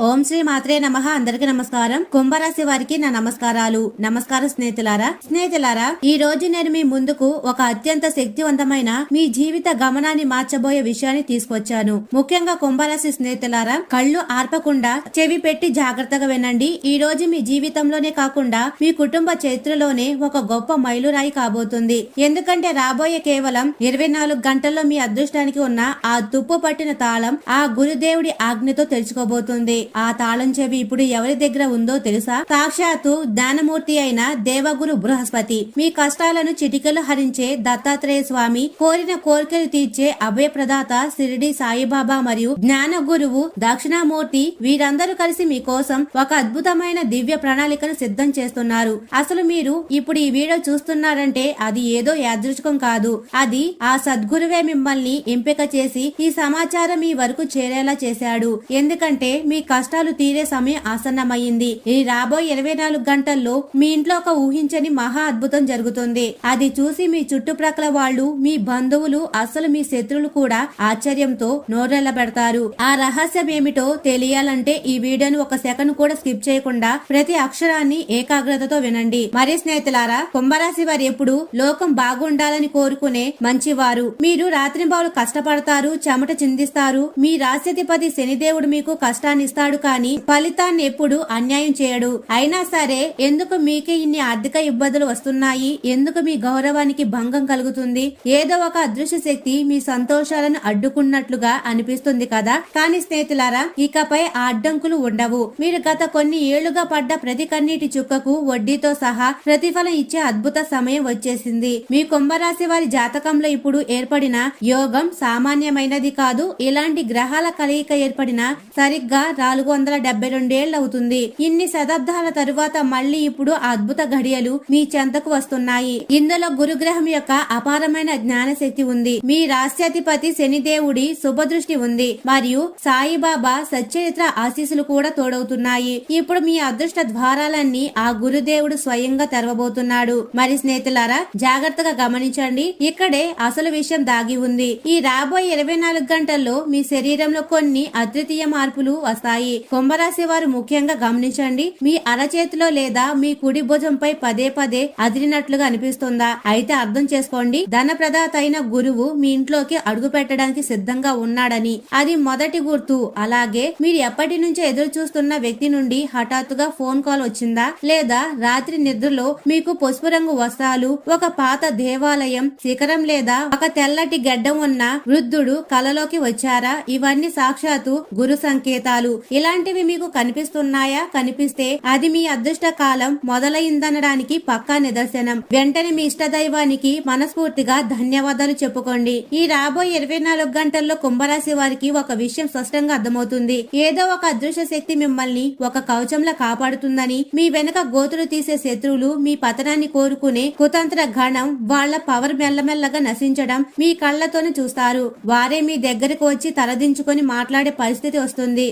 ఓం శ్రీ మాత్రే నమ. అందరికి నమస్కారం. కుంభరాశి వారికి నా నమస్కారాలు. నమస్కారం స్నేహితులారా. స్నేహితులారా ఈ రోజు నేను మీ ముందుకు ఒక అత్యంత శక్తివంతమైన మీ జీవిత గమనాన్ని మార్చబోయే విషయాన్ని తీసుకొచ్చాను. ముఖ్యంగా కుంభరాశి స్నేహితులారా కళ్ళు ఆర్పకుండా చెవి పెట్టి జాగ్రత్తగా వినండి. ఈ రోజు మీ జీవితంలోనే కాకుండా మీ కుటుంబ చరిత్రలోనే ఒక గొప్ప మైలురాయి కాబోతుంది. ఎందుకంటే రాబోయే కేవలం ఇరవై నాలుగు గంటల్లో మీ అదృష్టానికి ఉన్న ఆ తుప్పు పట్టిన తాళం ఆ గురుదేవుడి ఆజ్ఞతో తెరుచుకోబోతుంది ఆ తాళం చెవి ఇప్పుడు ఎవరి దగ్గర ఉందో తెలుసా? సాక్షాత్తు జ్ఞానమూర్తి అయిన దేవగురు బృహస్పతి. మీ కష్టాలను చిటికలు హరించే దత్తాత్రేయ స్వామి కోరిన కోరికలు తీర్చే అభయ ప్రదాత సిరిడి సాయిబాబా మరియు జ్ఞాన గురువు దక్షిణామూర్తి వీరందరూ కలిసి మీకోసం ఒక అద్భుతమైన దివ్య ప్రణాళికను సిద్ధం చేస్తున్నారు. అసలు మీరు ఇప్పుడు ఈ వీడియో చూస్తున్నారంటే అది ఏదో యాదృచ్ఛికం కాదు. అది ఆ సద్గురువే మిమ్మల్ని ఎంపిక చేసి ఈ సమాచారం మీ వరకు చేరేలా చేశాడు. ఎందుకంటే మీ కష్టాలు తీరే సమయం ఆసన్నమైంది ఈ రాబోయే ఇరవై నాలుగు గంటల్లో మీ ఇంట్లో ఒక ఊహించని మహా అద్భుతం జరుగుతుంది. అది చూసి మీ చుట్టుప్రక్కల వాళ్ళు మీ బంధువులు అసలు మీ శత్రువులు కూడా ఆశ్చర్యంతో నోరెళ్ళ పెడతారు ఆ రహస్యం ఏమిటో తెలియాలంటే ఈ వీడియోను ఒక సెకండ్ కూడా స్కిప్ చేయకుండా ప్రతి అక్షరాన్ని ఏకాగ్రతతో వినండి. మరి స్నేహితులారా కుంభరాశి వారు ఎప్పుడు లోకం బాగుండాలని కోరుకునే మంచివారు. మీరు రాత్రింబావులు కష్టపడతారు చెమట చిందిస్తారు. మీ రాశ్యధిపతి శనిదేవుడు మీకు కష్టాన్నిస్తారు ఇస్తాడు కానీ ఫలితాన్ని ఎప్పుడు అన్యాయం చేయడు. అయినా సరే ఎందుకు మీకే ఇన్ని ఆర్థిక ఇబ్బందులు వస్తున్నాయి? ఎందుకు మీ గౌరవానికి భంగం కలుగుతుంది? ఏదో ఒక అదృశ్య శక్తి మీ సంతోషాలను అడ్డుకున్నట్లుగా అనిపిస్తుంది కదా? కానీ స్నేహితులారా ఇకపై ఆ అడ్డంకులు ఉండవు. మీరు గత కొన్ని ఏళ్ళుగా పడ్డ ప్రతి కన్నీటి చుక్కకు వడ్డీతో సహా ప్రతిఫలం ఇచ్చే అద్భుత సమయం వచ్చేసింది. మీ కుంభరాశి వారి జాతకంలో ఇప్పుడు ఏర్పడిన యోగం సామాన్యమైనది కాదు. ఇలాంటి గ్రహాల కలయిక ఏర్పడిన సరిగ్గా నాలుగు వందల డెబ్బై రెండేళ్ళు అవుతుంది ఇన్ని శతాబ్దాల తరువాత మళ్ళీ ఇప్పుడు అద్భుత ఘడియలు మీ చెంతకు వస్తున్నాయి. ఇందులో గురుగ్రహం యొక్క అపారమైన జ్ఞాన శక్తి ఉంది. మీ రాష్ట్రాధిపతి శనిదేవుడి శుభదృష్టి ఉంది. మరియు సాయిబాబా సచ్చరిత్ర ఆశీస్సులు కూడా తోడవుతున్నాయి. ఇప్పుడు మీ అదృష్ట ద్వారాలన్నీ ఆ గురుదేవుడు స్వయంగా తెరవబోతున్నాడు. మరి స్నేహితులారా జాగ్రత్తగా గమనించండి. ఇక్కడే అసలు విషయం దాగి ఉంది. ఈ రాబోయే ఇరవై నాలుగు గంటల్లో మీ శరీరంలో కొన్ని అద్వితీయ మార్పులు వస్తాయి. కుంభరాశి వారు ముఖ్యంగా గమనించండి. మీ అరచేతిలో లేదా మీ కుడి భుజంపై పదే పదే అదిరినట్లుగా అనిపిస్తుందా? అయితే అర్థం చేసుకోండి. ధన ప్రదాత అయిన గురువు మీ ఇంట్లోకి అడుగు పెట్టడానికి సిద్ధంగా ఉన్నాడని. అది మొదటి గుర్తు. అలాగే మీరు ఎప్పటి నుంచో ఎదురు చూస్తున్న వ్యక్తి నుండి హఠాత్తుగా ఫోన్ కాల్ వచ్చిందా? లేదా రాత్రి నిద్రలో మీకు పసుపు రంగు వస్త్రాలు ఒక పాత దేవాలయం శిఖరం లేదా ఒక తెల్లటి గడ్డం ఉన్న వృద్ధుడు కలలోకి వచ్చారా? ఇవన్నీ సాక్షాత్తు గురు సంకేతాలు. ఇలాంటివి మీకు కనిపిస్తున్నాయా? కనిపిస్తే అది మీ అదృష్ట కాలం మొదలైందనడానికి పక్కా నిదర్శనం. వెంటనే మీ ఇష్ట దైవానికి మనస్ఫూర్తిగా ధన్యవాదాలు చెప్పుకోండి. ఈ రాబోయే ఇరవై నాలుగు గంటల్లో కుంభరాశి వారికి ఒక విషయం స్పష్టంగా అర్థమవుతుంది. ఏదో ఒక అదృశ్య శక్తి మిమ్మల్ని ఒక కవచంలా కాపాడుతుందని మీ వెనుక గోతులు తీసే శత్రువులు మీ పతనాన్ని కోరుకునే కుతంత్ర గణం వాళ్ళ పవర్ మెల్లమెల్లగా నశించడం మీ కళ్ళతోనే చూస్తారు. వారే మీ దగ్గరకు వచ్చి తలదించుకొని మాట్లాడే పరిస్థితి వస్తుంది.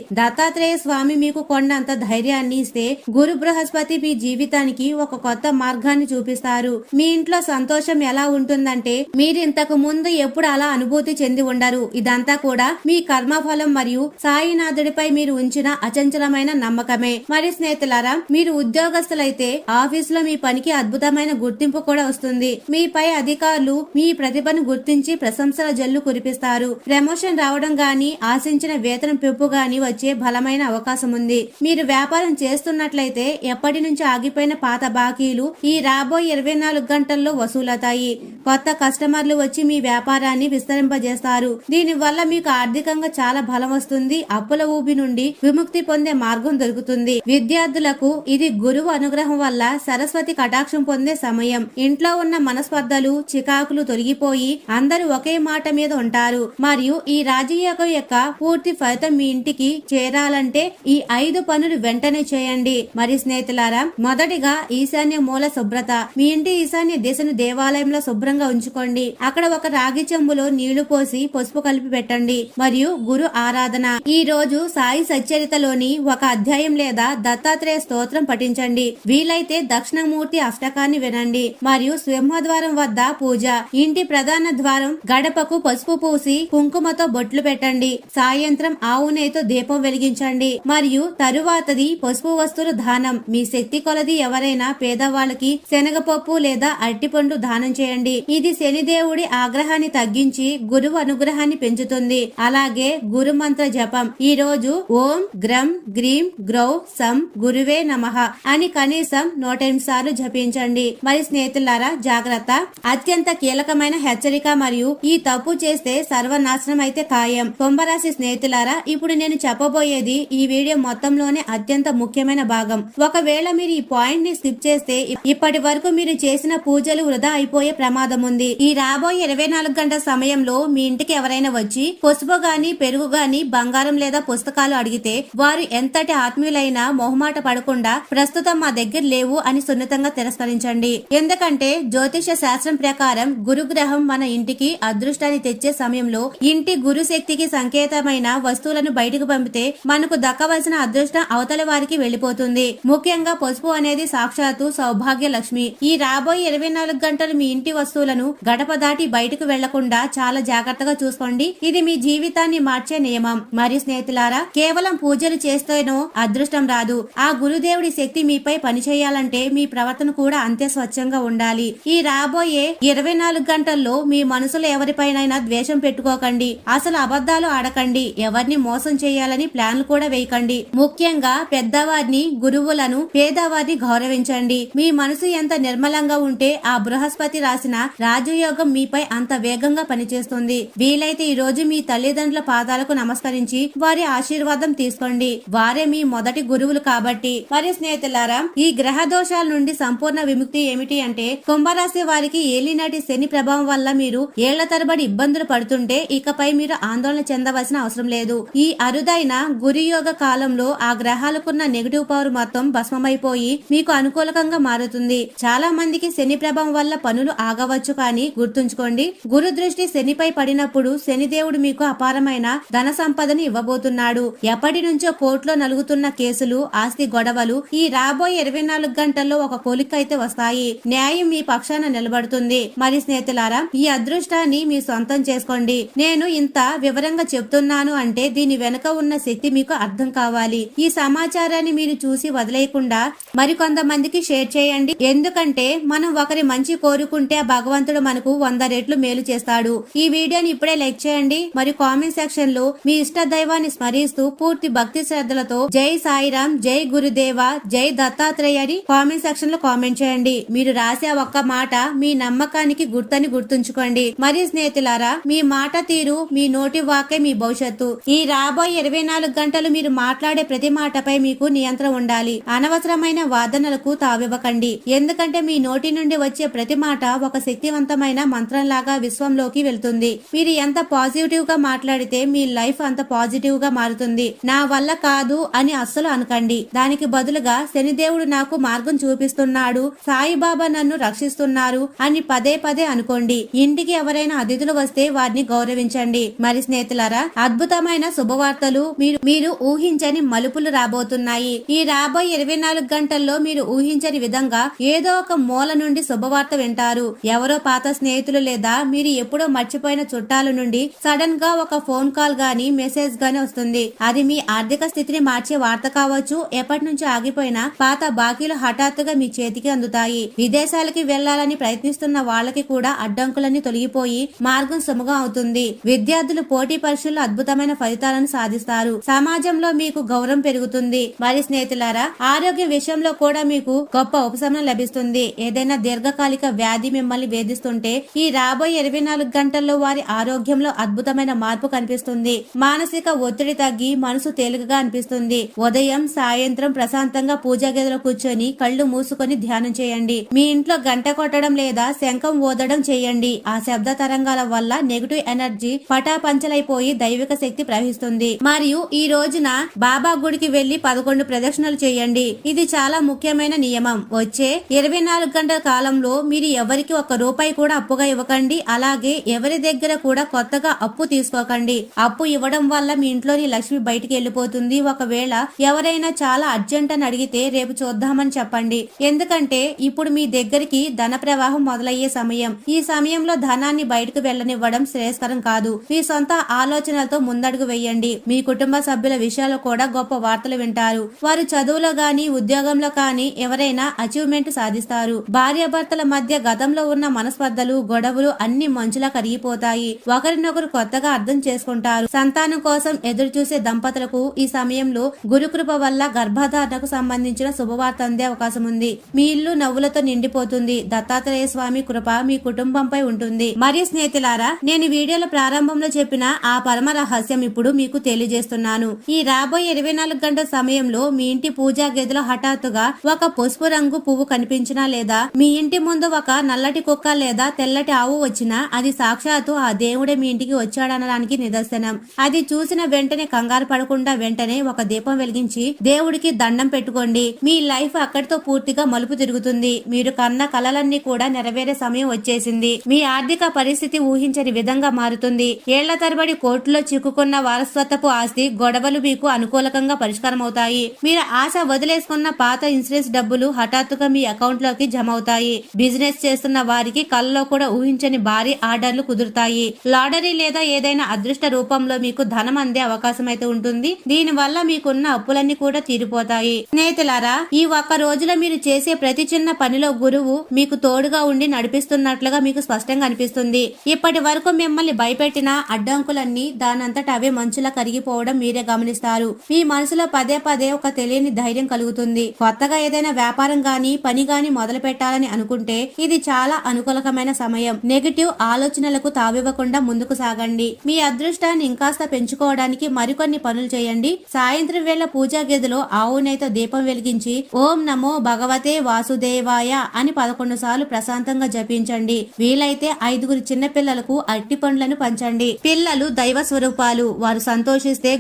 దత్తాత్రేయ స్వామి మీకు కొండంత ధైర్యాన్ని ఇస్తే గురు బృహస్పతి మీ జీవితానికి ఒక కొత్త మార్గాన్ని చూపిస్తారు. మీ ఇంట్లో సంతోషం ఎలా ఉంటుందంటే మీరు ఇంతకు ముందు ఎప్పుడు అలా అనుభూతి చెంది ఉండరు. ఇదంతా కూడా మీ కర్మఫలం మరియు సాయినాథుడిపై మీరు ఉంచిన అచంచలమైన నమ్మకమే. మరి స్నేహితులారా మీరు ఉద్యోగస్తులైతే ఆఫీస్లో మీ పనికి అద్భుతమైన గుర్తింపు కూడా వస్తుంది. మీపై అధికారులు మీ ప్రతిభను గుర్తించి ప్రశంసల జల్లు కురిపిస్తారు. ప్రమోషన్ రావడం గాని ఆశించిన వేతనం పెంపు గాని వచ్చే బలమైన అవకాశం ఉంది మీరు వ్యాపారం చేస్తున్నట్లయితే ఎప్పటి నుంచి ఆగిపోయిన పాత బాకీలు ఈ రాబోయే ఇరవై నాలుగు గంటల్లో వసూలవుతాయి. కొత్త కస్టమర్లు వచ్చి మీ వ్యాపారాన్ని విస్తరింపజేస్తారు. దీని వల్ల మీకు ఆర్థికంగా చాలా బలం వస్తుంది. అప్పుల ఊబి నుండి విముక్తి పొందే మార్గం దొరుకుతుంది. విద్యార్థులకు ఇది గురువు అనుగ్రహం వల్ల సరస్వతి కటాక్షం పొందే సమయం. ఇంట్లో ఉన్న మనస్పర్ధలు చికాకులు తొలగిపోయి అందరూ ఒకే మాట మీద ఉంటారు. మరియు ఈ రాజయోగం యొక్క పూర్తి ఫలితం మీ ఇంటికి చేరా చేరాలంటే ఈ ఐదు పనులు వెంటనే చేయండి. మరి స్నేహితులారా మొదటిగా ఈశాన్య మూల శుభ్రత. మీ ఇంటి ఈశాన్య దిశను దేవాలయంలో శుభ్రంగా ఉంచుకోండి. అక్కడ ఒక రాగి చెంబులో నీళ్ళు పోసి పసుపు కలిపి పెట్టండి. మరియు గురు ఆరాధన. ఈ రోజు సాయి సచ్చరితలోని ఒక అధ్యాయం లేదా దత్తాత్రేయ స్తోత్రం పఠించండి. వీలైతే దక్షిణమూర్తి అష్టకాన్ని వినండి. మరియు సింహద్వారం వద్ద పూజ. ఇంటి ప్రధాన ద్వారం గడపకు పసుపు పూసి కుంకుమతో బొట్లు పెట్టండి. సాయంత్రం ఆవు నెయ్యితో దీపం వెలిగించండి సమర్పించండి మరియు తరువాతది పసుపు వస్తువుల దానం. మీ శక్తి కొలది ఎవరైనా పేదవాళ్ళకి శనగపప్పు లేదా అరటిపండు దానం చేయండి. ఇది శనిదేవుడి ఆగ్రహాన్ని తగ్గించి గురువు అనుగ్రహాన్ని పెంచుతుంది. అలాగే గురు మంత్ర జపం. ఈ రోజు ఓం గ్రం గ్రీం గ్రౌ సం గురువే నమః అని కనీసం నూట ఎనిమిది సార్లు జపించండి. మరి స్నేహితులారా జాగ్రత్త. అత్యంత కీలకమైన హెచ్చరిక మరియు ఈ తప్పు చేస్తే సర్వనాశనం అయితే ఖాయం. కుంభరాశి స్నేహితులారా ఇప్పుడు నేను చెప్పబోయే అనేది ఈ వీడియో మొత్తంలోనే అత్యంత ముఖ్యమైన భాగం. ఒకవేళ మీరు ఈ పాయింట్ని స్కిప్ చేస్తే ఇప్పటి వరకు మీరు చేసిన పూజలు వృధా అయిపోయే ప్రమాదం ఉంది. ఈ రాబోయే ఇరవై నాలుగు గంటల సమయంలో మీ ఇంటికి ఎవరైనా వచ్చి పసుపు గాని పెరుగు గాని బంగారం లేదా పుస్తకాలు అడిగితే వారు ఎంతటి ఆత్మీయులైనా మొహమాట పడకుండా ప్రస్తుతం మా దగ్గర లేవు అని సున్నితంగా తిరస్కరించండి. ఎందుకంటే జ్యోతిష శాస్త్రం ప్రకారం గురుగ్రహం మన ఇంటికి అదృష్టాన్ని తెచ్చే సమయంలో ఇంటి గురు శక్తికి సంకేతమైన వస్తువులను బయటకు పంపితే మనకు దక్కవలసిన అదృష్టం అవతల వారికి వెళ్ళిపోతుంది ముఖ్యంగా పసుపు అనేది సాక్షాత్తు సౌభాగ్య లక్ష్మి ఈ రాబోయే ఇరవై నాలుగు గంటలు మీ ఇంటి వస్తువులను గడప దాటి బయటకు వెళ్ళకుండా చాలా జాగ్రత్తగా చూసుకోండి. ఇది మీ జీవితాన్ని మార్చే నియమం. మరియు స్నేహితులారా కేవలం పూజలు చేస్తేనో అదృష్టం రాదు. ఆ గురుదేవుడి శక్తి మీపై పనిచేయాలంటే మీ ప్రవర్తన కూడా అంతే స్వచ్ఛంగా ఉండాలి. ఈ రాబోయే ఇరవై నాలుగు గంటల్లో మీ మనసులో ఎవరిపైనైనా ద్వేషం పెట్టుకోకండి. అసలు అబద్ధాలు ఆడకండి. ఎవరిని మోసం చేయాలని ప్లాన్లు కూడా వేయకండి. ముఖ్యంగా పెద్దవారిని గురువులను పేదవారిని గౌరవించండి. మీ మనసు ఎంత నిర్మలంగా ఉంటే ఆ బృహస్పతి రాసిన రాజయోగం మీపై అంత వేగంగా పనిచేస్తుంది. వీలైతే ఈ రోజు మీ తల్లిదండ్రుల పాదాలకు నమస్కరించి వారి ఆశీర్వాదం తీసుకోండి. వారే మీ మొదటి గురువులు కాబట్టి. మరి స్నేహితులారా ఈ గ్రహ దోషాల నుండి సంపూర్ణ విముక్తి ఏమిటి అంటే కుంభరాశి వారికి ఏలినాటి శని ప్రభావం వల్ల మీరు ఏళ్ళ తరబడి ఇబ్బందులు పడుతుంటే ఇకపై మీరు ఆందోళన చెందవలసిన అవసరం లేదు. ఈ అరుదైన గురియోగ కాలంలో ఆ గ్రహాలకున్న నెగిటివ్ పవర్ మొత్తం భస్మమైపోయి మీకు అనుకూలకంగా మారుతుంది. చాలా మందికి శని ప్రభావం వల్ల పనులు ఆగవచ్చు కానీ గుర్తుంచుకోండి గురు దృష్టి శనిపై పడినప్పుడు శనిదేవుడు మీకు అపారమైన ధన సంపదను ఇవ్వబోతున్నాడు. ఎప్పటి నుంచో కోర్టులో నలుగుతున్న కేసులు ఆస్తి గొడవలు ఈ రాబోయే ఇరవై నాలుగు గంటల్లో ఒక కొలికైతే వస్తాయి. న్యాయం మీ పక్షాన నిలబడుతుంది. మరి స్నేహితులారా ఈ అదృష్టాన్ని మీ సొంతం చేసుకోండి. నేను ఇంత వివరంగా చెప్తున్నాను అంటే దీని వెనుక ఉన్న శక్తి మీ మీకు అర్థం కావాలి. ఈ సమాచారాన్ని మీరు చూసి వదిలేయకుండా మరికొంతమందికి షేర్ చేయండి. ఎందుకంటే మనం ఒకరి మంచి కోరుకుంటే భగవంతుడు మనకు వంద రెట్లు మేలు చేస్తాడు. ఈ వీడియోని ఇప్పుడే లైక్ చేయండి. మరియు కామెంట్ సెక్షన్లో మీ ఇష్ట దైవాన్ని స్మరిస్తూ పూర్తి భక్తి శ్రద్ధలతో జై సాయిరాం జై గురుదేవ జై దత్తాత్రేయ అని కామెంట్ సెక్షన్లో కామెంట్ చేయండి. మీరు రాసే ఒక్క మాట మీ నమ్మకానికి గుర్తని గుర్తుంచుకోండి. మరి స్నేహితులారా మీ మాట తీరు మీ నోటి వాకే మీ భవిష్యత్తు. ఈ రాబోయే ఇరవై నాలుగు గంటలు మీరు మాట్లాడే ప్రతి మాటపై మీకు నియంత్రణ ఉండాలి. అనవసరమైన వాదనలకు తావివ్వకండి. ఎందుకంటే మీ నోటి నుండి వచ్చే ప్రతి మాట ఒక శక్తివంతమైన మంత్రంలాగా విశ్వంలోకి వెళ్తుంది. మీరు ఎంత పాజిటివ్గా మాట్లాడితే మీ లైఫ్ అంత పాజిటివ్గా మారుతుంది. నా వల్ల కాదు అని అస్సలు అనకండి. దానికి బదులుగా శనిదేవుడు నాకు మార్గం చూపిస్తున్నాడు. సాయిబాబా నన్ను రక్షిస్తున్నారు అని పదే పదే అనుకోండి. ఇంటికి ఎవరైనా అతిథులు వస్తే వారిని గౌరవించండి. మరి స్నేహితులారా అద్భుతమైన శుభవార్తలు మీరు మీరు ఊహించని మలుపులు రాబోతున్నాయి. ఈ రాబోయే ఇరవై నాలుగు గంటల్లో మీరు ఊహించని విధంగా ఏదో ఒక మూల నుండి శుభవార్త వింటారు. ఎవరో పాత స్నేహితులు లేదా మీరు ఎప్పుడో మర్చిపోయిన చుట్టాల నుండి సడన్గా ఒక ఫోన్ కాల్ గాని మెసేజ్ గాని వస్తుంది. అది మీ ఆర్థిక స్థితిని మార్చే వార్త కావచ్చు. ఎప్పటి నుంచి ఆగిపోయిన పాత బాకీలు హఠాత్తుగా మీ చేతికి అందుతాయి. విదేశాలకి వెళ్ళాలని ప్రయత్నిస్తున్న వాళ్ళకి కూడా అడ్డంకులన్నీ తొలగిపోయి మార్గం సుమగం అవుతుంది. విద్యార్థులు పోటీ పరీక్షల్లో అద్భుతమైన ఫలితాలను సాధిస్తారు. సమాజంలో మీకు గౌరవం పెరుగుతుంది. మరి స్నేహితులారా ఆరోగ్య విషయంలో కూడా మీకు గొప్ప ఉపశమనం లభిస్తుంది. ఏదైనా దీర్ఘకాలిక వ్యాధి మిమ్మల్ని వేధిస్తుంటే ఈ రాబోయే ఇరవై నాలుగు గంటల్లో వారి ఆరోగ్యంలో అద్భుతమైన మార్పు కనిపిస్తుంది. మానసిక ఒత్తిడి తగ్గి మనసు తేలికగా అనిపిస్తుంది. ఉదయం సాయంత్రం ప్రశాంతంగా పూజా గదిలో కూర్చొని కళ్ళు మూసుకొని ధ్యానం చేయండి. మీ ఇంట్లో గంట కొట్టడం లేదా శంఖం ఓదడం చేయండి. ఆ శబ్ద తరంగాల వల్ల నెగిటివ్ ఎనర్జీ పటాపంచలైపోయి దైవిక శక్తి ప్రవహిస్తుంది. మరియు ఈ రోజున బాబా గుడికి వెళ్ళి పదకొండు ప్రదక్షిణలు చేయండి. ఇది చాలా ముఖ్యమైన నియమం. వచ్చే ఇరవై నాలుగు గంటల కాలంలో మీరు ఎవరికి ఒక రూపాయి కూడా అప్పుగా ఇవ్వకండి. అలాగే ఎవరి దగ్గర కూడా కొత్తగా అప్పు తీసుకోకండి. అప్పు ఇవ్వడం వల్ల మీ ఇంట్లోని లక్ష్మి బయటికి వెళ్ళిపోతుంది. ఒకవేళ ఎవరైనా చాలా అర్జెంట్ అని అడిగితే రేపు చూద్దామని చెప్పండి. ఎందుకంటే ఇప్పుడు మీ దగ్గరికి ధన ప్రవాహం మొదలయ్యే సమయం. ఈ సమయంలో ధనాన్ని బయటకు వెళ్ళనివ్వడం శ్రేయస్కరం కాదు. మీ సొంత ఆలోచనలతో ముందడుగు వేయండి. మీ కుటుంబ సభ్యులు సభ్యుల విషయాలు కూడా గొప్ప వార్తలు వింటారు. వారు చదువులో గాని ఉద్యోగంలో కానీ ఎవరైనా అచీవ్మెంట్ సాధిస్తారు. భార్యాభర్తల మధ్య గతంలో ఉన్న మనస్పర్ధలు గొడవలు అన్ని మంచులా కరిగిపోతాయి. ఒకరినొకరు కొత్తగా అర్థం చేసుకుంటారు. సంతానం కోసం ఎదురు చూసే దంపతులకు ఈ సమయంలో గురుకృప వల్ల గర్భధారణకు సంబంధించిన శుభవార్త అందే అవకాశం ఉంది. మీ ఇల్లు నవ్వులతో నిండిపోతుంది. దత్తాత్రేయ స్వామి కృప మీ కుటుంబంపై ఉంటుంది. మరియు స్నేహితులారా నేను వీడియోల ప్రారంభంలో చెప్పిన ఆ పరమ రహస్యం ఇప్పుడు మీకు తెలియజేస్తున్నాను. ఈ రాబోయే ఇరవై నాలుగు గంటల సమయంలో మీ ఇంటి పూజా గదిలో హఠాత్తుగా ఒక పసుపు రంగు పువ్వు కనిపించినా లేదా మీ ఇంటి ముందు ఒక నల్లటి కుక్క లేదా తెల్లటి ఆవు వచ్చినా అది సాక్షాత్తు ఆ దేవుడే మీ ఇంటికి వచ్చాడనడానికి నిదర్శనం. అది చూసిన వెంటనే కంగారు పడకుండా వెంటనే ఒక దీపం వెలిగించి దేవుడికి దండం పెట్టుకోండి. మీ లైఫ్ అక్కడితో పూర్తిగా మలుపు తిరుగుతుంది. మీరు కన్న కలలన్నీ కూడా నెరవేరే సమయం వచ్చేసింది. మీ ఆర్థిక పరిస్థితి ఊహించని విధంగా మారుతుంది. ఏళ్ళ తరబడి కోర్టులో చిక్కుకున్న వారసత్వపు ఆస్తి గొడవ గొడవలు మీకు అనుకూలకంగా పరిష్కారం అవుతాయి మీరు ఆశ వదిలేసుకున్న పాత ఇన్సూరెన్స్ డబ్బులు హఠాత్తుగా మీ అకౌంట్లోకి జమ అవుతాయి బిజినెస్ చేస్తున్న వారికి కళ్ళలో కూడా ఊహించని భారీ ఆర్డర్లు కుదురుతాయి. లాటరీ లేదా ఏదైనా అదృష్ట రూపంలో మీకు ధనం అందే అవకాశం అయితే ఉంటుంది. దీని వల్ల మీకున్న అప్పులన్నీ కూడా తీరిపోతాయి. స్నేహితులారా ఈ ఒక్క రోజులో మీరు చేసే ప్రతి చిన్న పనిలో గురువు మీకు తోడుగా ఉండి నడిపిస్తున్నట్లుగా మీకు స్పష్టంగా అనిపిస్తుంది. ఇప్పటి వరకు మిమ్మల్ని భయపెట్టిన అడ్డంకులన్నీ దానంతట అవే మంచులా కరిగిపోవడం మీరే గమనిస్తారు. మీ మనసులో పదే పదే ఒక తెలియని ధైర్యం కలుగుతుంది. కొత్తగా ఏదైనా వ్యాపారం గాని పని గాని మొదలు పెట్టాలని అనుకుంటే ఇది చాలా అనుకూలకమైన సమయం. నెగిటివ్ ఆలోచనలకు తావివ్వకుండా ముందుకు సాగండి. మీ అదృష్టాన్ని ఇంకాస్త పెంచుకోవడానికి మరికొన్ని పనులు చేయండి. సాయంత్రం వేళ పూజా గదిలో ఆవు నేత దీపం వెలిగించి ఓం నమో భగవతే వాసుదేవాయ అని పదకొండు సార్లు ప్రశాంతంగా జపించండి. వీలైతే ఐదుగురు చిన్న పిల్లలకు అట్టి పండ్లను పంచండి. పిల్లలు దైవ స్వరూపాలు. వారు సంతోషిస్తే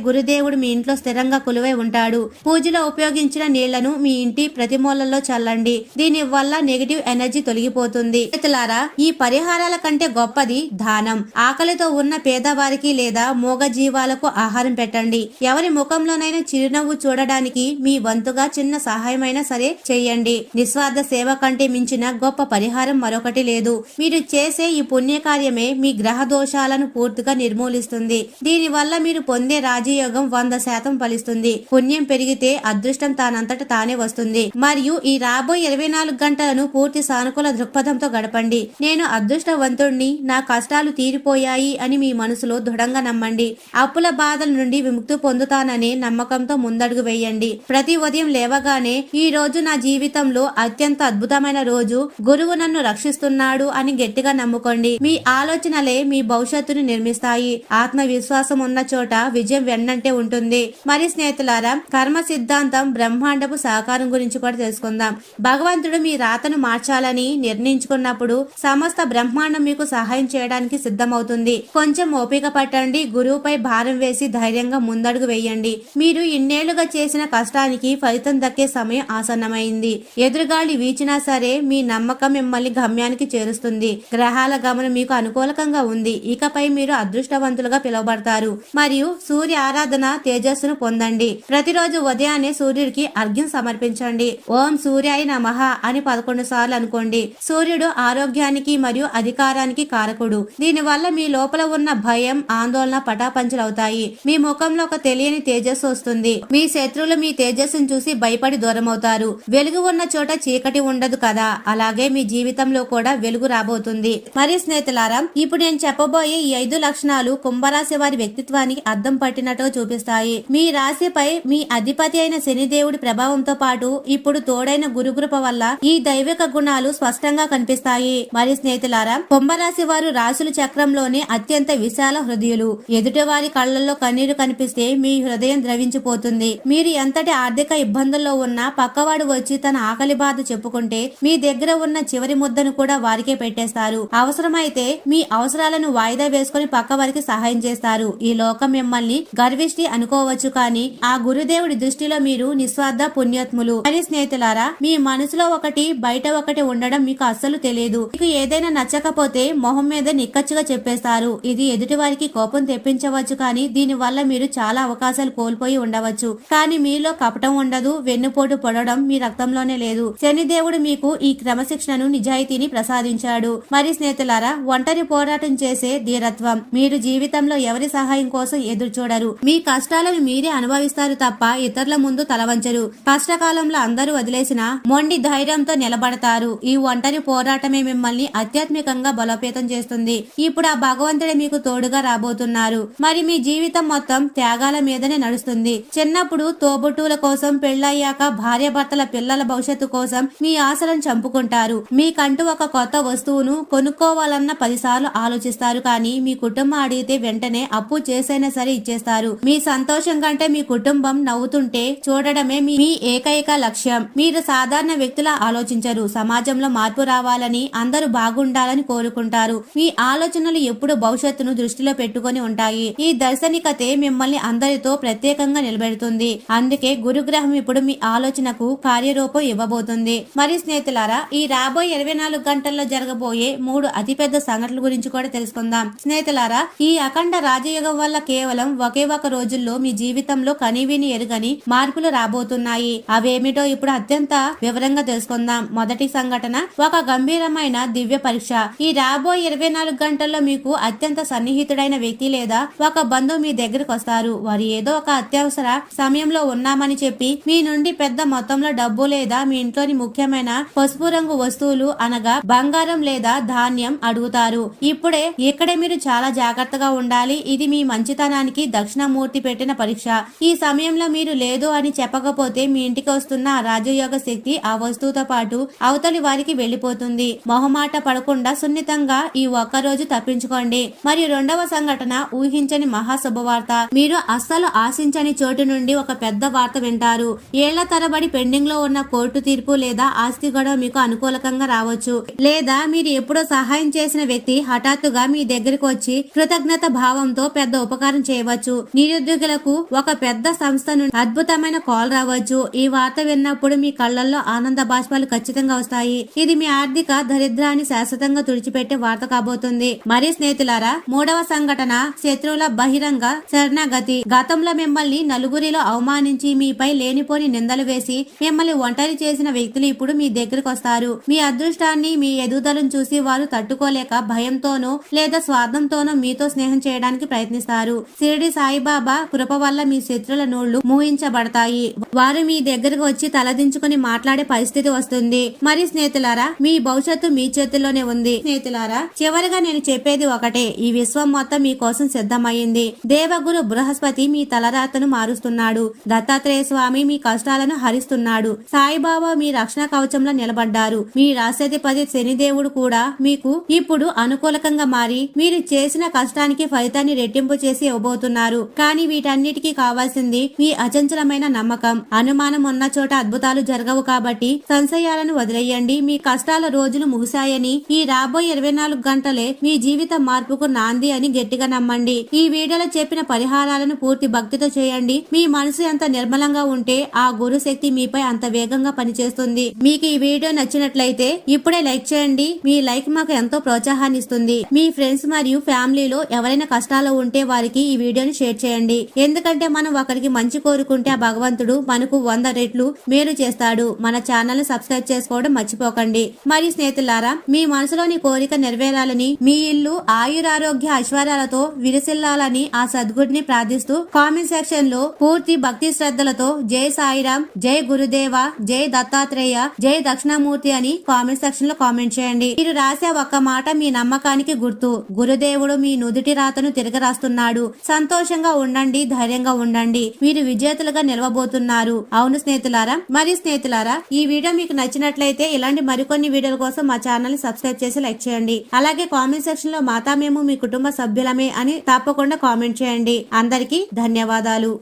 దేవుడు మీ ఇంట్లో స్థిరంగా కొలువై ఉంటాడు. పూజలో ఉపయోగించిన నీళ్ళను మీ ఇంటి ప్రతి మూలల్లో చల్లండి. దీని వల్ల నెగిటివ్ ఎనర్జీ తొలగిపోతుంది. రైతులారా ఈ పరిహారాల కంటే గొప్పది దానం. ఆకలితో ఉన్న పేదవారికి లేదా మూగ జీవాలకు ఆహారం పెట్టండి. ఎవరి ముఖంలోనైనా చిరునవ్వు చూడడానికి మీ వంతుగా చిన్న సహాయమైనా సరే చేయండి. నిస్వార్థ సేవ కంటే మించిన గొప్ప పరిహారం మరొకటి లేదు. మీరు చేసే ఈ పుణ్యకార్యమే మీ గ్రహ దోషాలను పూర్తిగా నిర్మూలిస్తుంది. దీని వల్ల మీరు పొందే రాజయోగం వంద శాతం ఫలిస్తుంది. పుణ్యం పెరిగితే అదృష్టం తానంతట తానే వస్తుంది. మరియు ఈ రాబోయే ఇరవై నాలుగు గంటలను పూర్తి సానుకూల దృక్పథంతో గడపండి. నేను అదృష్టవంతుణ్ణి నా కష్టాలు తీరిపోయాయి అని మీ మనసులో దృఢంగా నమ్మండి. అప్పుల బాధల నుండి విముక్తి పొందుతాననే నమ్మకంతో ముందడుగు వేయండి. ప్రతి ఉదయం లేవగానే ఈ రోజు నా జీవితంలో అత్యంత అద్భుతమైన రోజు. గురువు నన్ను రక్షిస్తున్నాడు అని గట్టిగా నమ్ముకోండి. మీ ఆలోచనలే మీ భవిష్యత్తును నిర్మిస్తాయి. ఆత్మవిశ్వాసం ఉన్న చోట విజయం వెన్నంటే ఉంటుంది. మరి స్నేహితులారా కర్మ సిద్ధాంతం బ్రహ్మాండపు సహకారం గురించి కూడా తెలుసుకుందాం. భగవంతుడు మీ రాతను మార్చాలని నిర్ణయించుకున్నప్పుడు సమస్త బ్రహ్మాండం మీకు సహాయం చేయడానికి సిద్ధమవుతుంది. కొంచెం ఓపిక పట్టండి గురువుపై భారం వేసి ధైర్యంగా ముందడుగు వేయండి. మీరు ఇన్నేళ్ళుగా చేసిన కష్టానికి ఫలితం దక్కే సమయం ఆసన్నమైంది. ఎదురుగాలి వీచినా సరే మీ నమ్మకం మిమ్మల్ని గమ్యానికి చేరుస్తుంది. గ్రహాల గమనం మీకు అనుకూలకంగా ఉంది. ఇకపై మీరు అదృష్టవంతులుగా పిలువబడతారు. మరియు సూర్య ఆరాధన తేజస్సును పొందండి. ప్రతిరోజు ఉదయాన్నే సూర్యుడికి అర్ఘ్యం సమర్పించండి. ఓం సూర్యాయ నమః అని పదకొండు సార్లు అనుకోండి. సూర్యుడు ఆరోగ్యానికి మరియు అధికారానికి కారకుడు. దీనివల్ల మీ లోపల ఉన్న భయం ఆందోళన పటాపంచలవుతాయి. మీ ముఖంలో ఒక తెలియని తేజస్సు వస్తుంది. మీ శత్రువులు మీ తేజస్సును చూసి భయపడి దూరమవుతారు. వెలుగు ఉన్న చోట చీకటి ఉండదు కదా? అలాగే మీ జీవితంలో కూడా వెలుగు రాబోతుంది. మరి స్నేహితులారా ఇప్పుడు నేను చెప్పబోయే ఈ ఐదు లక్షణాలు కుంభరాశి వారి వ్యక్తిత్వానికి అద్దం పట్టినట్టుగా చూపిస్తాయి మీ రాశిపై మీ అధిపతి అయిన శనిదేవుడి ప్రభావంతో పాటు ఇప్పుడు తోడైన గురుకృప వల్ల ఈ దైవిక గుణాలు స్పష్టంగా కనిపిస్తాయి. మరి స్నేహితులారా కుంభరాశి వారు రాశుల చక్రంలోనే అత్యంత విశాల హృదయులు. ఎదుటి వారి కళ్ళల్లో కన్నీరు కనిపిస్తే మీ హృదయం ద్రవించిపోతుంది. మీరు ఎంతటి ఆర్థిక ఇబ్బందుల్లో ఉన్నా పక్కవాడు వచ్చి తన ఆకలి బాధ చెప్పుకుంటే మీ దగ్గర ఉన్న చివరి ముద్దను కూడా వారికే పెట్టేస్తారు. అవసరమైతే మీ అవసరాలను వాయిదా వేసుకుని పక్క వారికి సహాయం చేస్తారు. ఈ లోకం మిమ్మల్ని గర్విష్టి అనుకోవచ్చు కానీ ఆ గురుదేవుడి దృష్టిలో మీరు నిస్వార్థ పుణ్యాత్ములు. అని స్నేహితులారా మీ మనసులో ఒకటి బయట ఒకటి ఉండడం మీకు అస్సలు తెలియదు. మీకు ఏదైనా నచ్చకపోతే మొహం మీద నిక్కచ్చుగా చెప్పేస్తారు. ఇది ఎదుటి వారికి కోపం తెప్పించవచ్చు కానీ దీని వల్ల మీరు చాలా అవకాశాలు కోల్పోయి ఉండవచ్చు. కానీ మీలో కపటం ఉండదు వెన్నుపోటు పొడడం మీ రక్తంలోనే లేదు. శనిదేవుడు మీకు ఈ క్రమశిక్షణను నిజాయితీని ప్రసాదించాడు. మరి స్నేహితులారా ఒంటరి పోరాటం చేసే ధీరత్వం. మీరు జీవితంలో ఎవరి సహాయం కోసం ఎదురు చూడరు మీ కష్టాలను మీరే అనుభవిస్తారు తప్ప ఇతరుల ముందు తలవంచరు. కష్టకాలంలో అందరూ వదిలేసిన మొండి ధైర్యంతో నిలబడతారు. ఈ ఒంటరి పోరాటమే మిమ్మల్ని ఆధ్యాత్మికంగా బలోపేతం చేస్తుంది. ఇప్పుడు ఆ భగవంతుడే మీకు తోడుగా రాబోతున్నారు. మరి మీ జీవితం మొత్తం త్యాగాల మీదనే నడుస్తుంది. చిన్నప్పుడు తోబుట్టువుల కోసం పెళ్ళయ్యాక భార్యాభర్తల పిల్లల భవిష్యత్తు కోసం మీ ఆశలను చంపుకుంటారు. మీకంటూ ఒక కొత్త వస్తువును కొనుక్కోవాలన్న పదిసార్లు ఆలోచిస్తారు. కానీ మీ కుటుంబం అడిగితే వెంటనే అప్పు చేసైనా సరే ఇచ్చేస్తారు. మీ సంతోషం కంటే మీ కుటుంబం నవ్వుతుంటే చూడడమే మీ ఏకైక లక్ష్యం. మీరు సాధారణ వ్యక్తులా ఆలోచించరు. సమాజంలో మార్పు రావాలని అందరూ బాగుండాలని కోరుకుంటారు. మీ ఆలోచనలు ఎప్పుడు భవిష్యత్తును దృష్టిలో పెట్టుకొని ఉంటాయి. ఈ దర్శనికతే మిమ్మల్ని అందరితో ప్రత్యేకంగా నిలబెడుతుంది. అందుకే గురుగ్రహం ఇప్పుడు మీ ఆలోచనకు కార్యరూపం ఇవ్వబోతుంది. మరి స్నేహితులారా ఈ రాబోయే ఇరవై నాలుగు గంటల్లో జరగబోయే మూడు అతిపెద్ద సంఘటనల గురించి కూడా తెలుసుకుందాం. స్నేహితులారా ఈ అఖండ రాజయోగం వల్ల కేవలం ఒకే ఒక రోజు రోజుల్లో మీ జీవితంలో కనీవిని ఎరుగని మార్పులు రాబోతున్నాయి. అవేమిటో ఇప్పుడు అత్యంత వివరంగా తెలుసుకుందాం. మొదటి సంఘటన ఒక గంభీరమైన దివ్య పరీక్ష. ఈ రాబోయే ఇరవై నాలుగు గంటల్లో మీకు అత్యంత సన్నిహితుడైన వ్యక్తి లేదా ఒక బంధువు మీ దగ్గరకు వస్తారు. వారు ఏదో ఒక అత్యవసర సమయంలో ఉన్నామని చెప్పి మీ నుండి పెద్ద మొత్తంలో డబ్బు లేదా మీ ఇంట్లోని ముఖ్యమైన పసుపు రంగు వస్తువులు అనగా బంగారం లేదా ధాన్యం అడుగుతారు. ఇప్పుడే ఇక్కడే మీరు చాలా జాగ్రత్తగా ఉండాలి. ఇది మీ మంచితనానికి దక్షిణమూర్తి పెట్టిన పరీక్ష. ఈ సమయంలో మీరు లేదు అని చెప్పకపోతే మీ ఇంటికి వస్తున్న ఆ రాజయోగ శక్తి ఆ వస్తువుతో పాటు అవతలి వారికి వెళ్ళిపోతుంది మొహమాట పడకుండా సున్నితంగా ఈ ఒక్క రోజు తప్పించుకోండి. మరియు రెండవ సంఘటన ఊహించని మహాశుభవార్త. మీరు అస్సలు ఆశించని చోటు నుండి ఒక పెద్ద వార్త వింటారు. ఏళ్ళ తరబడి పెండింగ్లో ఉన్న కోర్టు తీర్పు లేదా ఆస్తి గొడవ మీకు అనుకూలకంగా రావచ్చు. లేదా మీరు ఎప్పుడో సహాయం చేసిన వ్యక్తి హఠాత్తుగా మీ దగ్గరకు వచ్చి కృతజ్ఞత భావంతో పెద్ద ఉపకారం చేయవచ్చు. నిరుద్యోగులకు ఒక పెద్ద సంస్థ నుండి అద్భుతమైన కాల్ రావచ్చు. ఈ వార్త విన్నప్పుడు మీ కళ్ళల్లో ఆనంద బాష్పాలు ఖచ్చితంగా వస్తాయి. ఇది మీ ఆర్థిక దరిద్రాన్ని శాశ్వతంగా తుడిచిపెట్టే వార్త కాబోతుంది. మరి స్నేహితులారా మూడవ సంఘటన శత్రువుల బహిరంగ శరణాగతి. గతంలో మిమ్మల్ని నలుగురిలో అవమానించి మీపై లేనిపోని నిందలు వేసి మిమ్మల్ని ఒంటరి చేసిన వ్యక్తులు ఇప్పుడు మీ దగ్గరకు వస్తారు. మీ అదృష్టాన్ని మీ ఎదుగుదలను చూసి వారు తట్టుకోలేక భయంతోనో లేదా స్వార్థంతోనో మీతో స్నేహం చేయడానికి ప్రయత్నిస్తారు. షిరిడి సాయిబాబా కృప వల్ల మీ శత్రుల నోళ్ళు మూహించబడతాయి. వారు మీ దగ్గరకు వచ్చి తలదించుకుని మాట్లాడే పరిస్థితి వస్తుంది. మరి స్నేహితులారా మీ భవిష్యత్తు మీ చేతుల్లోనే ఉంది. స్నేహితులారా చివరిగా నేను చెప్పేది ఒకటే. ఈ విశ్వం మొత్తం మీ కోసం సిద్ధమైంది దేవగురు బృహస్పతి మీ తలరాతను మారుస్తున్నాడు. దత్తాత్రేయ స్వామి మీ కష్టాలను హరిస్తున్నాడు. సాయిబాబా మీ రక్షణ కవచంలో నిలబడ్డారు. మీ రాష్ట్రాధిపతి శనిదేవుడు కూడా మీకు ఇప్పుడు అనుకూలకంగా మారి మీరు చేసిన కష్టానికి ఫలితాన్ని రెట్టింపు చేసి ఇవ్వబోతున్నారు. కానీ వీటన్నిటికీ కావాల్సింది మీ అచంచలమైన నమ్మకం. అనుమానం ఉన్న చోట అద్భుతాలు జరగవు కాబట్టి సంశయాలను వదిలేయండి. మీ కష్టాల రోజులు ముగిశాయని ఈ రాబోయే ఇరవై నాలుగు గంటలే మీ జీవిత మార్పుకు నాంది అని గట్టిగా నమ్మండి. ఈ వీడియోలో చెప్పిన పరిహారాలను పూర్తి భక్తితో చేయండి. మీ మనసు ఎంత నిర్మలంగా ఉంటే ఆ గురు శక్తి మీపై అంత వేగంగా పనిచేస్తుంది. మీకు ఈ వీడియో నచ్చినట్లయితే ఇప్పుడే లైక్ చేయండి. మీ లైక్ మాకు ఎంతో ప్రోత్సాహాన్ని ఇస్తుంది. మీ ఫ్రెండ్స్ మరియు ఫ్యామిలీలో ఎవరైనా కష్టాలు ఉంటే వారికి ఈ వీడియోని షేర్ చేయండి. ఎందుకంటే మనం ఒకరికి మంచి కోరుకుంటే ఆ భగవంతుడు మనకు వంద రెట్లు మేలు చేస్తాడు. మన ఛానల్ సబ్స్క్రైబ్ చేసుకోవడం మర్చిపోకండి. మరి స్నేహితులారా మీ మనసులోని కోరిక నెరవేరాలని మీ ఇల్లు ఆయురారోగ్య ఐశ్వర్యాలతో విరసిల్లాలని ఆ సద్గుడిని ప్రార్థిస్తూ కామెంట్ సెక్షన్లో పూర్తి భక్తి శ్రద్ధలతో జై సాయిరాం జై గురుదేవ జై దత్తాత్రేయ జై దక్షిణామూర్తి అని కామెంట్ సెక్షన్లో కామెంట్ చేయండి. మీరు రాసే ఒక్క మాట మీ నమ్మకానికి గుర్తు. గురుదేవుడు మీ నుదుటి రాతను తిరగరాస్తున్నాడు. సంతోషంగా ఉండండి. ధైర్యంగా ఉండండి. మీరు విజేతలుగా నిలవబోతున్నారు. అవును స్నేహితులారా మరి స్నేహితులారా ఈ వీడియో మీకు నచ్చినట్లయితే ఇలాంటి మరికొన్ని వీడియోల కోసం మా ఛానల్ని సబ్స్క్రైబ్ చేసి లైక్ చేయండి. అలాగే కామెంట్ సెక్షన్లో మాతా మేము మీ కుటుంబ సభ్యులమే అని తప్పకుండా కామెంట్ చేయండి. అందరికీ ధన్యవాదాలు.